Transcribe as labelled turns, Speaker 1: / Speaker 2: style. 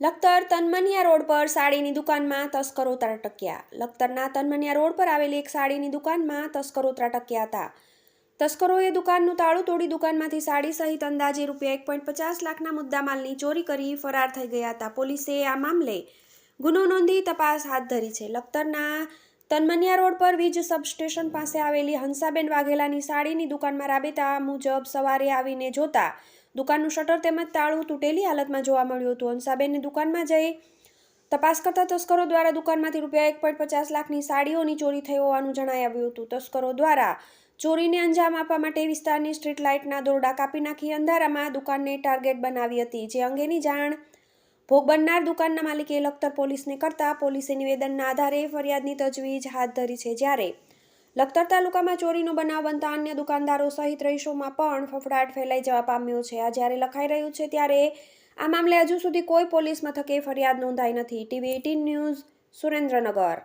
Speaker 1: Lakhtar તનમનિયા road પર સાડીની દુકાનમાં તસ્કરો ત્રાટક્યા. લખતરના તનમનિયા રોડ પર આવેલી એક સાડીની દુકાનમાં તસ્કરો ત્રાટક્યા હતા. તસ્કરોએ દુકાનનું તાળું તોડી દુકાનમાંથી સાડી સહિત અંદાજે રૂપિયા એક પોઈન્ટ પચાસ લાખના મુદ્દામાલની ચોરી કરી ફરાર થઈ ગયા હતા. પોલીસે આ મામલે ગુનો નોંધી તપાસ હાથ ધરી છે. લખતરના તનમનિયા રોડ પર વીજ સબસ્ટેશન પાસે આવેલી હંસાબેન વાઘેલાની સાડીની દુકાનમાં રાબેતા મુજબ સવારે આવીને જોતા દુકાનનું શટર તેમજ તાળું તૂટેલી હાલતમાં જોવા મળ્યું હતું. અંસાબેનની દુકાનમાં જઈ તપાસ કરતા તસ્કરો દ્વારા દુકાનમાંથી રૂપિયા એક પોઈન્ટ પચાસ લાખની સાડીઓની ચોરી થઈ હોવાનું જણાઈ આવ્યું હતું. તસ્કરો દ્વારા ચોરીને અંજામ આપવા માટે વિસ્તારની સ્ટ્રીટ લાઇટના દોરડા કાપી નાખી અંધારામાં દુકાનને ટાર્ગેટ બનાવી હતી. જે અંગેની જાણ ભોગ બનનાર દુકાનના માલિકે લખતર પોલીસને કરતા પોલીસે નિવેદનના આધારે ફરિયાદની તજવીજ હાથ ધરી છે. જ્યારે લખતર તાલુકામાં ચોરીનો બનાવ બનતા અન્ય દુકાનદારો સહિત રહીશોમાં પણ ફફડાટ ફેલાઈ જવા પામ્યો છે. આ જ્યારે લખાઈ રહ્યું છે ત્યારે આ મામલે હજુ સુધી કોઈ પોલીસ મથકે ફરિયાદ નોંધાઈ નથી. TV eighteen news Surendranagar.